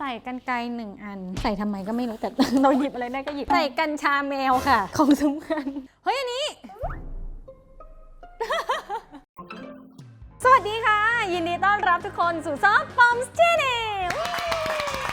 ใส่กันไกลหนึ่งอัน ใส่ทำไมก็ไม่รู้แต่ เราหยิบอะไรได้ก็หยิบใส่กัญชาแมวค่ะ ของสำคัญเฮ้ยอันนี้ สวัสดีค่ะ ยินดีต้อนรับทุกคนสู่ซอฟต์ปอมส์ชแนล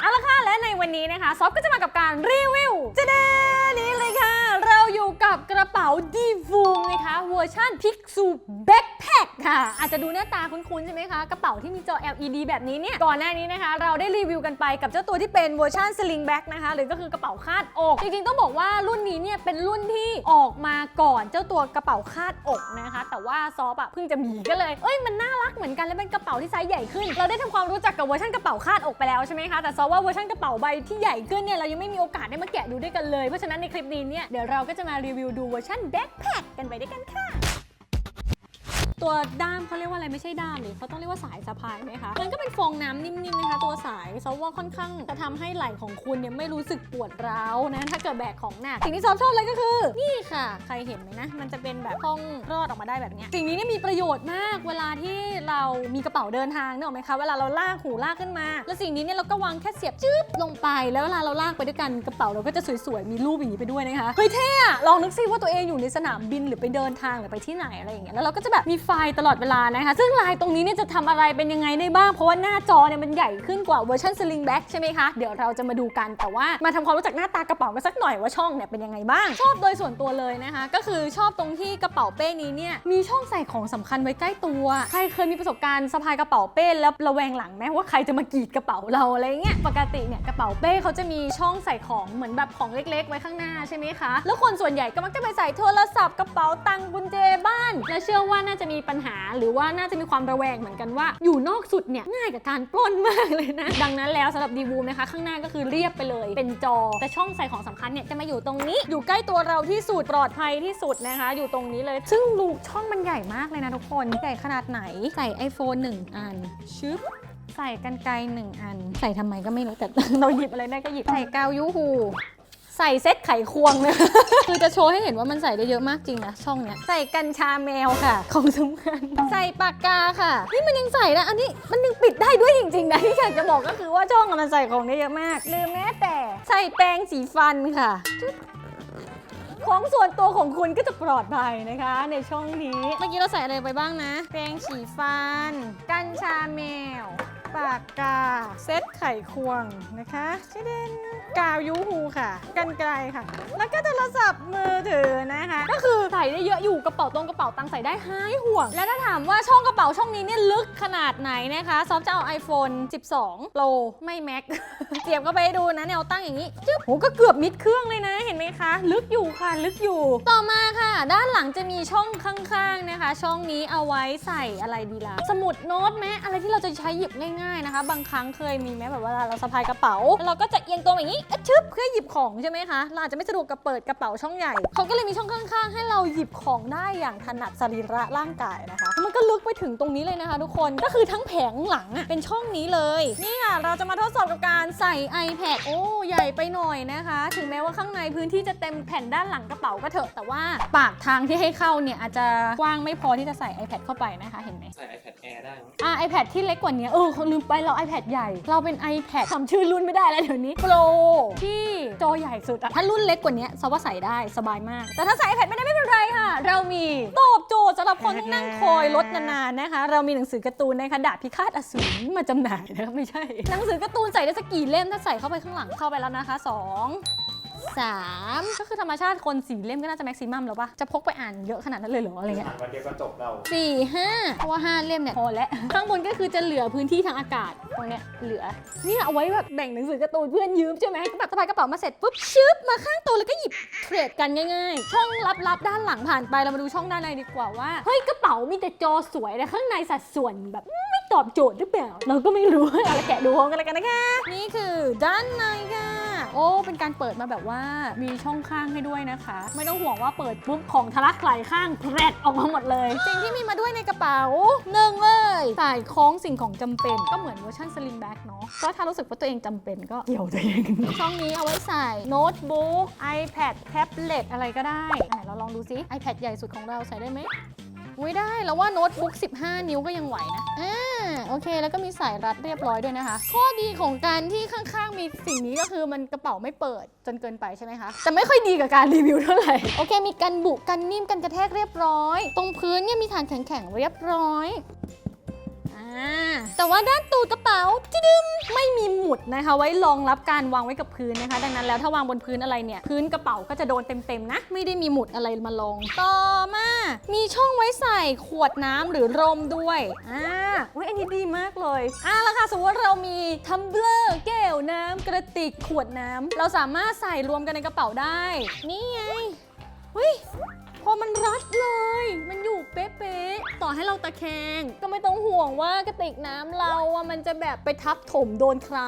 เอาละค่ะและในวันนี้นะคะ ซอฟก็จะมากับการรีวิวจะเดนี้เลยค่ะเรา อยู่กับกระเป๋าดีฟูมนะคะเวอร์ชันพิกซูแบ็คแพคค่ะ อาจจะดูหน้าตาคุ้นๆใช่ไหมคะ กระเป๋าที่มีจอ LED แบบนี้เนี่ย ก่อนหน้านี้นะคะ เราได้รีวิวกันไปกับเจ้าตัวที่เป็นเวอร์ชันสลิงแบ็คนะคะ หรือก็คือกระเป๋าคาดอก จริงๆ ต้องบอกว่ารุ่นนี้เนี่ยเป็นรุ่นที่ออกมาก่อนเจ้าตัวกระเป๋าคาดอกนะคะ แต่ว่าซอฟอะเพิ่งจะมีก็เลย เอ้ยมันน่ารักเหมือนกันและเป็นกระเป๋าที่ไซส์ใหญ่ขึ้น เราได้ทำความรู้จักกับเวอร์ชันกระเป๋าคาดอกไปแล้วใช่ไหมคะ แต่ซอฟว่าเวอร์ชันกระเป๋าใบที่ใหญ่ขึ้นเนี่ยเรายังไม่มีโอกาสได้มาแกะดูด้วยกันเลย เพราะฉะนั้นในคลิปนี้เนี่ยเดี๋ยวเราก็จะจะมารีวิวดูเวอร์ชันแบ็คแพคกันไปด้วยกันค่ะ ตัวด้ามเขาเรียกว่าอะไรไม่ใช่ด้ามหรือเขาต้องเรียกว่าสายสะพายไหมคะมันก็เป็นฟองน้ำนิ่มๆนะคะ ตัวสายซอฟว่าค่อนข้างจะทำให้ไหล่ของคุณเนี่ยไม่รู้สึกปวดร้าวนะถ้าเกิดแบกของหนักสิ่งที่ซอฟชอบเลยก็คือ นี่ค่ะ ใครเห็นไหมนะ มันจะเป็นแบบห้องรอดออกมาได้แบบเนี้ยสิ่งนี้เนี่ยมีประโยชน์มาก เวลาที่เรามีกระเป๋าเดินทางเนกอะไหมคะเวลาเราลากหูลากขึ้นมา แล้วสิ่งนี้เนี่ยเราก็วางแค่เสียบจึ๊บลงไปแล้วเวลาเราลากไปด้วยกันกระเป๋าเราก็จะสวยๆมีรูปอย่างนี้ไปด้วยนะคะเฮ้ยเท่อะลองนึกซิว่าตัวเองอยู่ในสนามบินหรือไปเดินทางหรือไปที่ไหนอะไรอย่างเงี้ยแล้วเราก็จะแบบมีไฟตลอดเวลานะคะ ซึ่งลายตรงนี้เนี่ยจะทำอะไรเป็นยังไงได้บ้าง เพราะว่าหน้าจอเนี่ยมันใหญ่ขึ้นกว่าเวอร์ชันสลิงแบ็กใช่ไหมคะ เดี๋ยวเราจะมาดูกัน แต่ว่ามาทำความรู้จักหน้าตากระเป๋ากันสักหน่อยว่าช่องเนี่ยเป็นยังไงบ้าง ชอบโดยส่วนตัวเลยนะคะ ก็คือชอบตรงที่กระเป๋าเป้นี้เนี่ยมีช่องใส่ของสำคัญไว้ใกล้ตัว ใครเคยมีประสบการณ์สะพายกระเป๋าเป้แล้วระแวงหลังไหมว่าใครจะมากรีดกระเป๋าเราอะไรเงี้ย ปกติเนี่ยกระเป๋าเป้เขาจะมีช่องใส่ของเหมือนแบบของเล็ก ๆ ไว้ข้างหน้าใช่ไหมคะ แล้วคนส่วนใหญ่ก็มักจะไปใส่โทรศัพท์กระเป๋าตังค์กุญแจบ้าน และเชื่อว่าน่าจะมีปัญหา หรือว่าน่าจะมีความระแวงเหมือนกันว่า อยู่นอกสุดเนี่ยง่ายกับการปล้นมากเลยนะ ดังนั้นแล้วสำหรับดีบูมนะคะ ข้างหน้าก็คือเรียบไปเลย เป็นจอ แต่ช่องใส่ของสำคัญเนี่ยจะมาอยู่ตรงนี้ อยู่ใกล้ตัวเราที่สุดปลอดภัยที่สุดนะคะ อยู่ตรงนี้เลย ซึ่งลูกช่องมันใหญ่มากเลยนะทุกคน ใหญ่ขนาดไหน ใส่ iPhone 1 อัน ชึบใส่กันไกลหนึ่งอัน ใส่ทำไมก็ไม่รู้แต่เราหยิบอะไรได้ก็หยิบ ใส่กาวยูฮู ใส่เซ็ตไขควงเลยคือจะโชว์ให้เห็นว่ามันใส่ได้เยอะมากจริงนะช่องเนี้ยใส่กัญชาแมวค่ะ ของสำคัญใส่ปากกาค่ะนี่มันยังใส่นะอันนี้มันยังปิดได้ด้วยจริงๆนะที่อยากจะบอกก็คือว่าช่องอะมันใส่ของได้เยอะมากหรือแม้แต่ใส่แปรงสีฟันค่ะจุ๊บของส่วนตัวของคุณก็จะปลอดภัยนะคะ ในช่องนี้ เมื่อกี้เราใส่อะไรไปบ้างนะ แปรงสีฟัน กัญชาแมว ปากกาเซตไข่ควงนะคะชิเดนกาวยูฮูค่ะกันไกลค่ะ แล้วก็โทรศัพท์มือถือนะคะ ก็คือใส่ได้เยอะอยู่กระเป๋าตรงกระเป๋าตังใส่ได้หายห่วง และถ้าถามว่าช่องกระเป๋าช่องนี้เนี่ยลึกขนาดไหนนะคะ ซอฟจะเอา iPhone 12 Pro ไม่ Mac เสียบเข้าไปดูนะแนวตั้งอย่างนี้จึ๊บโหก็เกือบมิดเครื่องเลยนะเห็นไหมคะ ลึกอยู่ค่ะลึกอยู่ ต่อมาค่ะ ด้านหลังจะมีช่องข้างๆนะคะ ช่องนี้เอาไว้ใส่อะไรดีล่ะสมุดโน้ตไหมอะไรที่เราจะใช้หยิบง่ายนะคะ บางครั้งเคยมีไหมแบบเวลาเราสะพายกระเป๋าแล้วเราก็จะเอียงตัวอย่างนี้อะชึบเพื่อหยิบของใช่ไหมคะเราอาจจะไม่สะดวกกับเปิดกระเป๋าช่องใหญ่เขาก็เลยมีช่องข้างๆ ให้เราหยิบของได้อย่างถนัดสรีระร่างกายนะคะแล้วมันก็ลึกไปถึงตรงนี้เลยนะคะ ทุกคนก็คือทั้งแผงหลังอะเป็นช่องนี้เลยนี่ค่ะเราจะมาทดสอบกับการใส่ iPad โอ้ใหญ่ไปหน่อยนะคะ ถึงแม้ว่าข้างในพื้นที่จะเต็มแผ่นด้านหลังกระเป๋าก็เถอะ แต่ว่าปากทางที่ให้เข้าเนี่ยอาจจะกว้างไม่พอที่จะใส่ iPad เข้าไปนะคะเห็นไหมใส่ iPad Air ได้มั้งอ่า iPad ที่เล็กกว่านี้เออเขาลืมไปเรา iPad ใหญ่ เราเป็น iPad ทำชื่อรุ่นไม่ได้แล้วเดี๋ยวนี้ Pro ที่จอใหญ่สุดอะถ้ารุ่นเล็กกว่านี้ซอว่าใส่ได้สบายมาก แต่ถ้าใส่ iPad ไม่ได้ไม่เป็นไรค่ะ เรามีตอบโจทย์สำหรับคนที่นั่งคอยรถนานๆนะคะ เรามีหนังสือการ์ตูนนะคะดาบพิฆาตอสูรมาจำหน่ายนะคะไม่ใช่ หนังสือการ์ตูนใส่ได้สักกี่เล่มถ้าใส่เข้าไปข้างหลังเข้าไปแล้วนะคะส องสามก็คือธรรมชาติคนสี่เล่มก็น่าจะแม็กซิมัมแล้วปะจะพกไปอ่านเยอะขนาดนั้นเลยเหรออะไรเงี้ยอ่านวันเดียวก็จบเราสี่ห้าเพราะว่าห้าเล่มเนี่ยพอแล้วข้างบนก็คือจะเหลือพื้นที่ทางอากาศตรงเนี้ยเหลือเนี่ยเอาไว้แบบแบ่งหนังสือการ์ตูนเพื่อนยืมใช่ไหมก็แบบสะพายกระเป๋ามาเสร็จปุ๊บชึบมาข้างตัวแล้วก็หยิบเทรดกันง่ายๆ ช่องลับๆด้านหลังผ่านไปเรามาดูช่องด้านในดีกว่าว่าเฮ้ยกระเป๋ามีแต่จอสวยแต่ข้างในสัดส่วนแบบไม่ตอบโจทย์หรือเปล่าเราก็ไม่รู้เอาละแกะดูพร้อมกันเลยกันนะคะนี่คือด้านในค่ะโอ้ เป็นการเปิดมาแบบว่ามีช่องข้างให้ด้วยนะคะ ไม่ต้องห่วงว่าเปิดปุ๊บของทะลักไหลข้างแพรดออกมาหมดเลยสิ่งที่มีมาด้วยในกระเป๋าหนึ่งเลยสายคล้องสิ่งของจำเป็น ก็เหมือนเวอร์ชันสลิงแบ็กเนาะก็ถ้ารู้สึกว่าตัวเองจำเป็นก็เกี่ยวตัวเองช่องนี้เอาไว้ใส่โน้ตบุ๊ก iPad แท็บเล็ตอะไรก็ได้ไหนเราลองดูซิ iPad ใหญ่สุดของเราใส่ได้ไหมอุ้ยได้แล้วว่าโน้ตบุ๊ก 15 นิ้วก็ยังไหวนะอ่า โอเค แล้วก็มีสายรัดเรียบร้อยด้วยนะคะ ข้อดีของการที่ข้างๆมีสิ่งนี้ก็คือมันกระเป๋าไม่เปิดจนเกินไปใช่ไหมคะแต่ไม่ค่อยดีกับการรีวิวเท่าไหร่โอเค มีกันบุกันนิ่มกันกระแทกเรียบร้อย ตรงพื้นเนี่ยมีฐานแข็งๆเรียบร้อย แต่ว่าด้านตูดกระเป๋าจะดึมไม่มีหมุดนะคะ ไว้รองรับการวางไว้กับพื้นนะคะ ดังนั้นแล้วถ้าวางบนพื้นอะไรเนี่ยพื้นกระเป๋าก็จะโดนเต็มๆนะ ไม่ได้มีหมุดอะไรมารองต่อมา มีช่องไว้ใส่ขวดน้ำหรือรมด้วยอ่าอุ้ยอันนี้ดีมากเลยอ่าแล้วค่ะสมมติว่าเรามีทัมเบลอร์แก้วน้ำกระติกขวดน้ำเราสามารถใส่รวมกันในกระเป๋าได้ นี่ไงเฮ้ย อมันรัดเลย มันอยู่เป๊ะๆ ต่อให้เราตะแคง ก็ไม่ต้องห่วงว่ากระติกน้ำเราอะมันจะแบบไปทับถมโดนใคร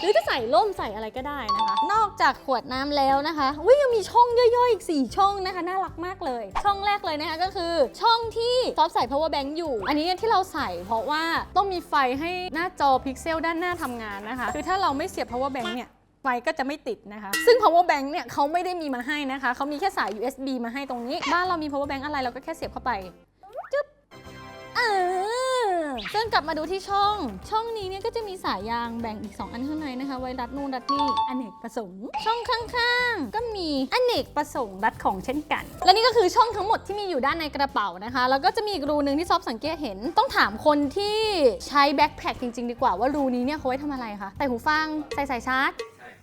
หรือจะใส่ร่มใส่อะไรก็ได้นะคะ นอกจากขวดน้ำแล้วนะคะอุ้ยยังมีช่องย่อยๆ อีก 4 ช่องนะคะ น่ารักมากเลย ช่องแรกเลยนะคะก็คือ ช่องที่ซอฟใส่ power bank อยู่ อันนี้ที่เราใส่เพราะว่าต้องมีไฟให้หน้าจอพิกเซลด้านหน้าทำงานนะคะ คือถ้าเราไม่เสียบ power bank เนี่ย ไฟก็จะไม่ติดนะคะ ซึ่ง power bank เนี่ยเขาไม่ได้มีมาให้นะคะ เขามีแค่สาย USB มาให้ตรงนี้ บ้านเรามี power bank อะไรเราก็แค่เสียบเข้าไปจึ๊บเออซึ่งกลับมาดูที่ช่อง ช่องนี้เนี่ยก็จะมีสายยางแบ่งอีก 2 อันข้างในนะคะ ไว้รัดนู่นรัดนี่อเนกประสงค์ ช่องข้างๆ ก็มีอเนกประสงค์รัดของเช่นกัน และนี่ก็คือช่องทั้งหมดที่มีอยู่ด้านในกระเป๋านะคะ แล้วก็จะมีอีกรูหนึ่งที่ซอฟสังเกตเห็น ต้องถามคนที่ใช้แบ็คแพคจริงๆ ดีกว่าว่ารูนี้เนี่ยเขาไว้ทำอะไรคะ ใส่หูฟัง ใส่สายชาร์จ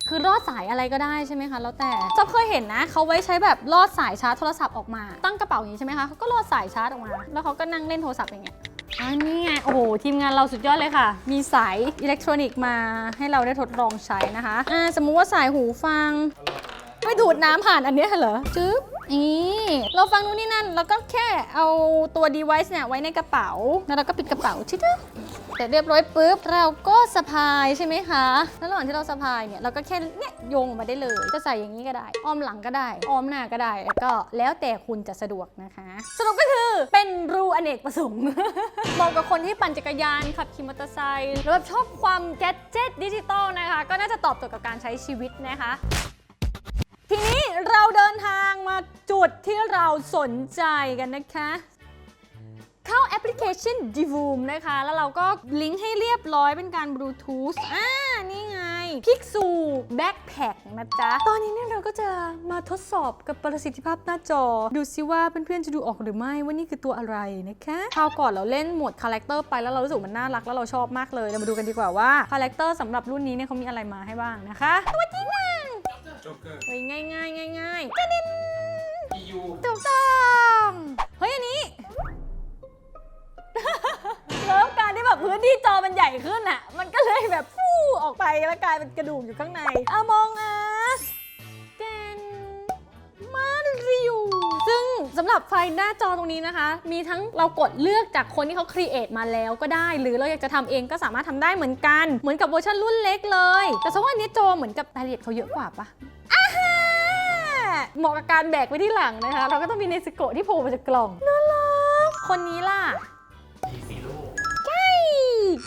คือลอดสายอะไรก็ได้ใช่ไหมคะ แล้วแต่จอบเคยเห็นนะ เขาไว้ใช้แบบลอดสายชาร์จโทรศัพท์ออกมา ตั้งกระเป๋าอย่างนี้ใช่ไหมคะเขาก็ลอดสายชาร์จออกมา แล้วเขาก็นั่งเล่นโทรศัพท์อย่างเงี้ยอันนี้ไง โอ้โห ทีมงานเราสุดยอดเลยค่ะ มีสายอิเล็กทรอนิกส์มาให้เราได้ทดลองใช้นะคะ อ่า สมมุติว่าสายหูฟัง ไปดูดน้ำผ่านอันเนี้ยเหรอจึ๊บนี่เราฟังนู่นนี่นั่นแล้วก็แค่เอาตัว device เนี่ยไว้ในกระเป๋า แล้วเราก็ปิดกระเป๋าชิดๆเสร็จเรียบร้อยปุ๊บเราก็สะพายใช่ไหมคะ แล้วระหว่างที่เราสะพายเนี่ยเราก็แค่เนี่ยโยงออกมาได้เลย จะใส่อย่างนี้ก็ได้ อ้อมหลังก็ได้ อ้อมหน้าก็ได้ แล้วก็แล้วแต่คุณจะสะดวกนะคะ สรุปก็คือเป็นรูอเนกประสงค์เหมาะกับคนที่ปั่นจักรยานขับขี่มอเตอร์ไซค์หรือแบบชอบความแกดเจิตดิจิตอลนะคะ ก็น่าจะตอบโจทย์กับการใช้ชีวิตนะคะ ทีนี้เราเดินทางมาจุดที่เราสนใจกันนะคะ เข้าแอปพลิเคชัน d i v o o m นะคะ แล้วเราก็ลิงก์ให้เรียบร้อยเป็นการบลูทูธอ่านี่ไง Pixu Backpack นะจ๊ะ ตอนนี้เนี่ยเราก็จะมาทดสอบกับประสิทธิภาพหน้าจอ ดูซิว่าเพื่อนๆจะดูออกหรือไม่ว่านี่คือตัวอะไรนะคะคราวก่อนเราเล่นโหมดคาแรคเตอร์ไปแล้วเรารู้สึกมันน่ารักแล้วเราชอบมากเลยเรามาดูกันดีกว่าว่าคาแรคเตอร์สำหรับรุ่นนี้เนี่ยเขามีอะไรมาให้บ้างนะคะ ตัวจริงอะ โจ๊กเกอร์เฮ้ยง่ายง่ายง่ายง่ายๆกระดิน EU ถูกต้องเฮ้ยอันนี้ เริ่มการที่แบบพื้นที่จอมันใหญ่ขึ้นอะ มันก็เลยแบบฟู่ออกไปแล้วกลายเป็นกระดูกอยู่ข้างใน Among Us เกนมาริวซึ่งสำหรับไฟหน้าจอตรงนี้นะคะ มีทั้งเรากดเลือกจากคนที่เขาครีเอทมาแล้วก็ได้ หรือเราอยากจะทำเองก็สามารถทำได้เหมือนกัน เหมือนกับเวอร์ชันรุ่นเล็กเลย แต่สว่าอันนี้จอเหมือนกับรายละเอียดเขาเยอะกว่าปะอ่าฮะ เหมาะกับการแบกไว้ที่หลังนะคะ เราก็ต้องมีเนสโกะที่โผล่มาจากกล่องน่ารักคนนี้ล่ะมีซีโร่ใช่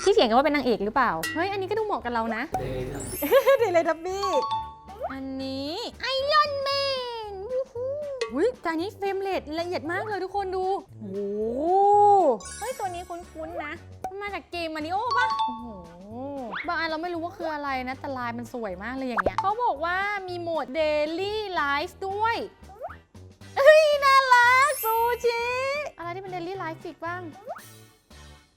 ที่เขียนกันว่าเป็นนางเอกหรือเปล่า เฮ้ย อันนี้ก็ดูเหมาะกับเรานะเดย์เดเลยทับบี้อันนี้ไอรอนแมนอุ้ยแต่อันนี้เฟรมเรทละเอียดมากเลยทุกคนดู โอ้โหเฮ้ย ตัวนี้คุ้นๆนะ มันมาจากเกมมาริโอปะโอ้โห บางอันเราไม่รู้ว่าคืออะไรนะ แต่ลายมันสวยมากเลยอย่างเงี้ยเขาบอกว่ามีโหมด Daily Life ด้วยเฮ้ยน่ารักซูชิ อะไรที่เป็น Daily Life อีกบ้าง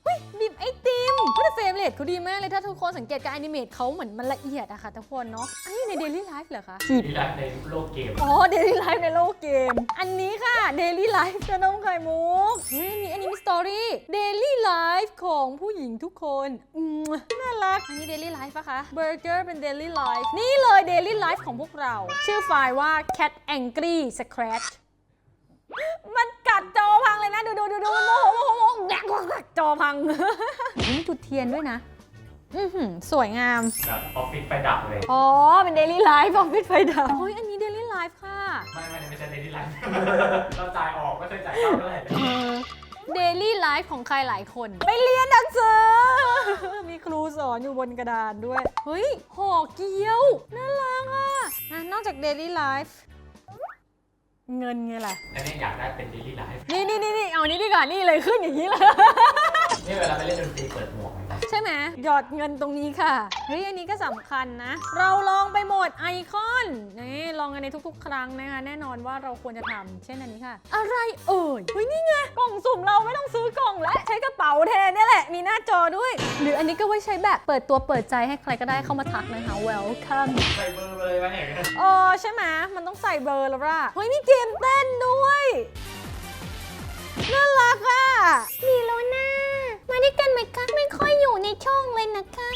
เฮ้ยบีมไอติมเฮ้ยแต่เฟรมเรทเขาดีมากเลยถ้าทุกคนสังเกตการแอนิเมตเขาเหมือนมันละเอียดอะค่ะทุกคนเนาะอันนี้ใน Daily Life เหรอคะนี่แหละในโลกเกม อ๋อ Daily Life ในโลกเกม อันนี้ค่ะ Daily Life จะน้องไข่มุกเฮ้ยอันนี้อันนี้มีสตอรี่ Daily Life ของผู้หญิงทุกคนอืมน่ารักอันนี้ Daily Life ปะคะ Burger เป็น Daily Life นี่เลย Daily Life ของพวกเรา ชื่อไฟล์ว่า Cat Angry Scratch มันกัดจอพังเลยนะ ดูดูดูดูมันโมโหโมโหโมโหแงกแงกจอพังนี่จุดเทียนด้วยนะ อือหือสวยงาม แบบออฟฟิศไฟดับเลย อ๋อ เป็น Daily Life ของพิทไฟดาวเฮ้ยอันนี้ Daily Life ค่ะไม่ไม่ไม่ใช่เดลี่ไลฟ์ เราจ่ายออกไม่เคยจ่ายเข้าเท่าไหร่เลย Daily Life ของใครหลายคน ไปเรียนหนังสือ มีครูสอนอยู่บนกระดานด้วย เฮ้ยห่อเกี๊ยว น่ารักอะอะนอกจาก Daily Life เงินไงล่ะอันนี้อยากได้เป็นเดลี่ไลฟ์นี่นี่นี่นี่เอานี้ดีกว่านี่เลยขึ้นอย่างนี้เลย นี่เวลาไปเล่นดนตรีเปิดหมวก ไหมครับไหมหยอดเงินตรงนี้ค่ะ เฮ้ย อันนี้ก็สำคัญนะ เราลองไปหมดไอคอนนี่ลองกันในทุก ๆ ครั้งนะคะ แน่นอนว่าเราควรจะทำเช่นอันนี้ค่ะ อะไรเอ่ยเฮ้ยนี่ไงกล่องสุ่มเราไม่ต้องซื้อกล่องแล้วใช้กระเป๋าแทนเนี่ยแหละมีหน้าจอด้วย หรืออันนี้ก็ไว้ใช้แบบเปิดตัวเปิดใจให้ใครก็ได้เข้ามาทักนะคะ welcome ใส่เบอร์ไปเลยไหมเนี่ยเออใช่ไหมมันต้องใส่เบอร์แล้วล่ะเฮ้ยมีเกมเต้นด้วยน่ารักอะมีโลน่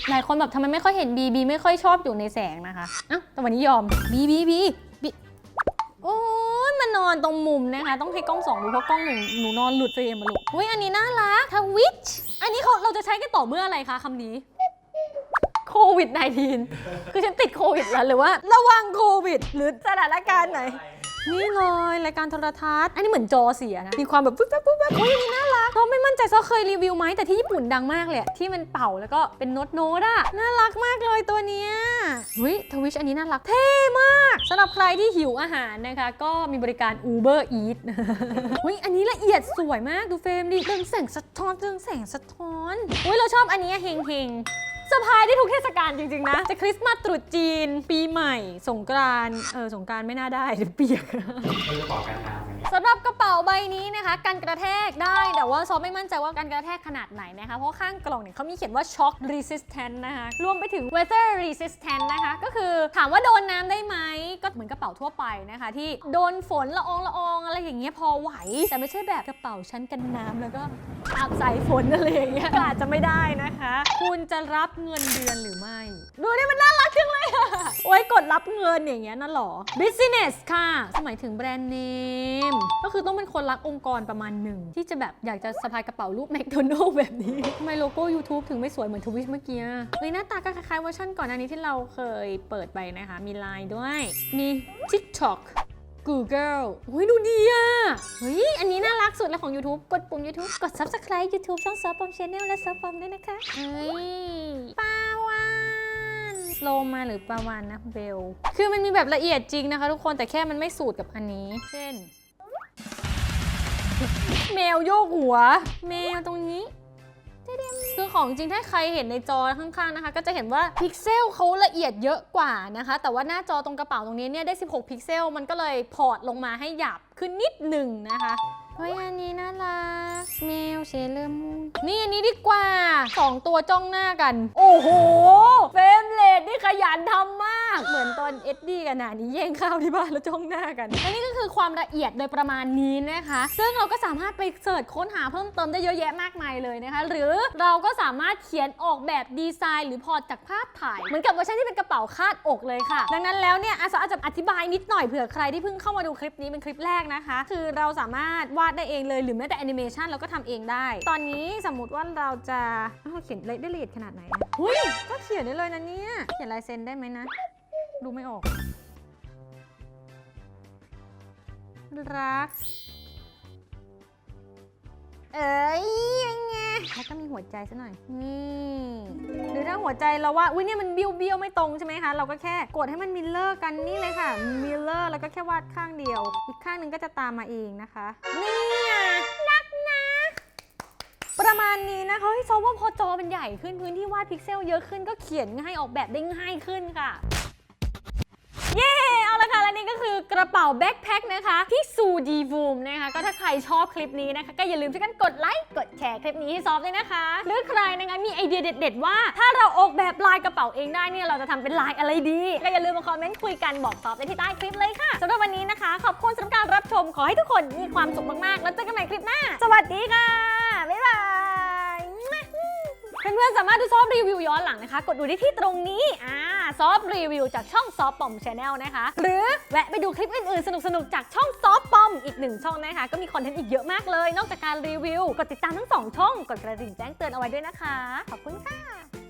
หลายคนแบบทำไมไม่ค่อยเห็นบีบีไม่ค่อยชอบอยู่ในแสงนะคะอ้าแต่วันนี้ยอมบีบีบีบีโอ้ยมานอนตรงมุมนะคะ ต้องให้กล้องสองดูเพราะกล้องหนึ่งหนูนอนหลุดเฟรมมาลูกเฮ้ยอันนี้น่ารักทวิชอันนี้เขาเราจะใช้กันต่อเมื่ออะไรคะคำนี้โควิด -19 คือฉันติดโควิดแล้วหรือว่า ระวังโควิด หรือสถานการณ์ไหน นี่เลยรายการโทรทัศน์ อันนี้เหมือนจอเสียนะ มีความแบบปุ๊บปั๊บปุ๊บปั๊บโอ้ยนี่น่ารักเราไม่มั่นใจซอเคยรีวิวไหมแต่ที่ญี่ปุ่นดังมากเลยที่มันเป่าแล้วก็เป็นโน้ตโน้ตอะน่ารักมากเลยตัวเนี้ยเฮ้ยทวิชอันนี้น่ารักเท่มากสำหรับใครที่หิวอาหารนะคะ ก็มีบริการ Uber Eat เฮ้ยอันนี้ละเอียดสวยมากดูเฟรมดิเรื่องแสงสะท้อนเรื่องแสงสะท้อนเฮ้ยเราชอบอันนี้เฮงเฮง สะพายได้ทุกเทศกาลจริง ๆ นะ จะคริสต์มาสตรุษจีน ปีใหม่ สงกรานต์เออ สงกรานต์ไม่น่าได้เดี๋ยวเปียกเราจะบอกการทำอย่างเงี้ยสำหรับกระเป๋าใบนี้นะคะกันกระแทกได้แต่ว่าซอฟไม่มั่นใจว่ากันกระแทกขนาดไหนนะคะ เพราะข้างกล่องเนี่ยเขามีเขียนว่า shock resistant นะคะรวมไปถึง weather resistant นะคะ ก็คือถามว่าโดนน้ำได้ไหมก็เหมือนกระเป๋าทั่วไปนะคะ ที่โดนฝนละอองละอองอะไรอย่างเงี้ยพอไหว แต่ไม่ใช่แบบกระเป๋าชั้นกันน้ำแล้วก็อาบสายฝนอะไรอย่างเงี้ยก็อาจจะไม่ได้นะคะ คุณจะรับเงินเดือนหรือไม่ ดูนี่มันน่ารักจังเลยอะโอ้ยกดรับเงินอย่างเงี้ยนั่นหรอ business ค่ะหมายถึงแบรนด์เนม ก็คือต้องเป็นคนรักองค์กรประมาณหนึ่ง ที่จะแบบอยากจะสะพายกระเป๋ารูปแมคโดนัลแบบนี้ทำไมโลโก้ YouTube ถึงไม่สวยเหมือนทวิชเมื่อกี้เฮ้ยหน้าตาก็คล้ายๆเวอร์ชันก่อนหน้านี้ที่เราเคยเปิดไปนะคะ มีไลน์ด้วย มี TikTok Google เฮ้ยดูดีอะ เฮ้ย อันนี้น่ารักสุดเลยของ YouTube กดปุ่ม YouTube กด Subscribe YouTube ช่องซอฟปอมชแนลและซอฟปอมด้วยนะคะ เฮ้ยปาวานโลมาหรือปาวานนะเบล คือมันมีแบบละเอียดจริงนะคะ ทุกคนแต่แค่มันไม่สูตรกับอันนี้ เช่น แมวโยกหัว แมวตรงนี้ ของจริงถ้าใครเห็นในจอข้างๆนะคะ ก็จะเห็นว่าพิกเซลเขาละเอียดเยอะกว่านะคะ แต่ว่าหน้าจอตรงกระเป๋าตรงนี้เนี่ยได้ 16 พิกเซล มันก็เลยพอร์ตลงมาให้หยาบขึ้นนิดหนึ่งนะคะ เฮ้ยอันนี้น่ารักแมวเชลเลอร์มูนนี่อันนี้ดีกว่า2ตัวจ้องหน้ากัน โอ้โห เฟรมเรทนี่ขยันทำมาก เหมือนตอนเอ็ดดี้กันนะนี่แย่งข้าวที่บ้านแล้วจ้องหน้ากันอันนี้ก็คือความละเอียดโดยประมาณนี้นะคะ ซึ่งเราก็สามารถไปเสิร์ชค้นหาเพิ่มเติมได้เยอะแยะมากมายเลยนะคะ หรือเราก็สามารถเขียนออกแบบดีไซน์ หรือพอร์ตจากภาพถ่ายเหมือนกับเวอร์ชันที่เป็นกระเป๋าคาดอกเลยค่ะ ดังนั้นแล้วเนี่ยอาซาอาจจะอธิบายนิดหน่อยเผื่อใครที่เพิ่งเข้ามาดูคลิปนี้เป็นคลิปแรกนะคะ คือเราสามารถวาดได้เองเลย หรือแม้แต่แอนิเมชันเราก็ทำเองได้ ตอนนี้สมมติว่าเราจะอ้าวเขียนได้ละเอียดขนาดไหนอะหุ้ยก็เขียนได้เลยนะเนี่ย เขียนลายเซ็นได้ไหมนะ ดูไม่ออก รัก เอ้ยยังไงแล้วก็มีหัวใจซะหน่อย นี่หรือถ้าหัวใจเราว่า อุ้ยเนี่ยมันเบี้ยวเบี้ยวๆไม่ตรงใช่ไหมคะ เราก็แค่กดให้มันมิลเลอร์กันนี่เลยค่ะ มิลเลอร์แล้วก็แค่วาดข้างเดียว อีกข้างหนึ่งก็จะตามมาเองนะคะ นี่ไงนักนะ ประมาณนี้นะคะเฮ้ยซอฟว่าพอจอมันใหญ่ขึ้นพื้นที่วาดพิกเซลเยอะขึ้นก็เขียนง่ายออกแบบได้ง่ายขึ้นค่ะ ก็คือกระเป๋าแบ็คแพ็คนะคะที่ซูดีวูมนะคะก็ถ้าใครชอบคลิปนี้นะคะ ก็อย่าลืมช่วยกันกดไลค์กดแชร์คลิปนี้ให้ซอฟด้วยนะคะ หรือใครนะคะมีไอเดียเด็ด ๆ ว่า ถ้าเราออกแบบลายกระเป๋าเองได้เนี่ยเราจะทำเป็นลายอะไรดี ก็อย่าลืมมาคอมเมนต์คุยกันบอกซอฟได้ที่ใต้คลิปเลยค่ะสำหรับวันนี้นะคะ ขอบคุณสำหรับการรับชมขอให้ทุกคนมีความสุขมากๆ แล้วเจอกันใหม่คลิปหน้า สวัสดีค่ะบ๊ายบายเพื่อนๆสามารถดูซอฟรีวิวย้อนหลังนะคะ กดดูได้ที่ตรงนี้อ่า ซอฟรีวิวจากช่องซอฟปอมชาแนลนะคะ หรือแวะไปดูคลิปอื่นๆ สนุกๆ จากช่องซอฟปอมอีกหนึ่งช่องนะคะ ก็มีคอนเทนต์อีกเยอะมากเลย นอกจากการรีวิว กดติดตามทั้งสองช่อง กดกระดิ่งแจ้งเตือนเอาไว้ด้วยนะคะ ขอบคุณค่ะ